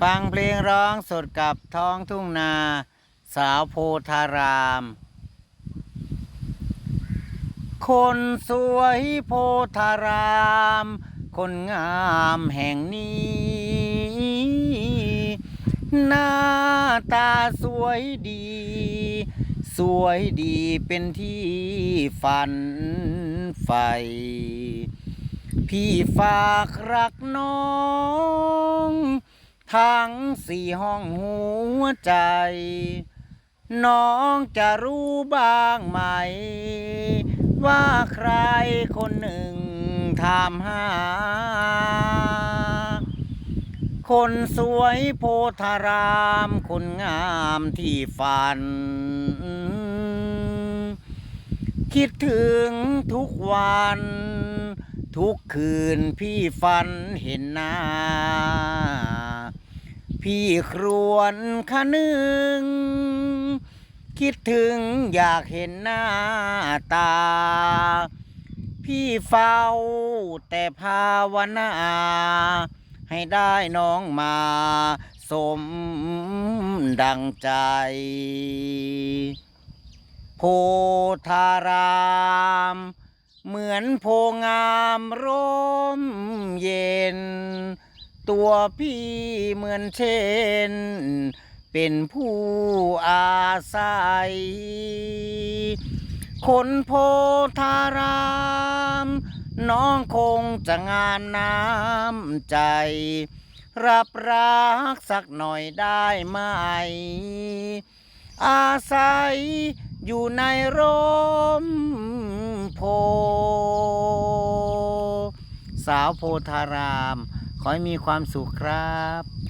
ฟังเพลงร้องสดกับท้องทุ่งนา สาวโพธาราม คนสวยโพธาราม คนงามแห่งนี้ หน้าตาสวยดี สวยดีเป็นที่ฝันใฝ่พี่ฝากรักน้อง ทั้งสี่ห้องหัวใจ น้องจะรู้บ้างไหม ว่าใครคนหนึ่งถามหา คนสวยโพธาราม คนงามที่ฝัน คิดถึงทุกวัน ทุกคืนพี่ฝันเห็นหน้า พี่ครวนคะนึง คิดถึงอยากเห็นหน้าตา พี่เฝ้าแต่ภาวนา ให้ได้น้องมา สมดังใจ โพธาราม เหมือนโพงามร่ม ตัวพี่เหมือนเช่น เป็นผู้อาศัย คนโพธาราม น้องคงจะงามน้ำใจ รับรักสักหน่อยได้ไหม อาศัยอยู่ในร่มโพ สาวโพธาราม ขอให้มีความสุขครับ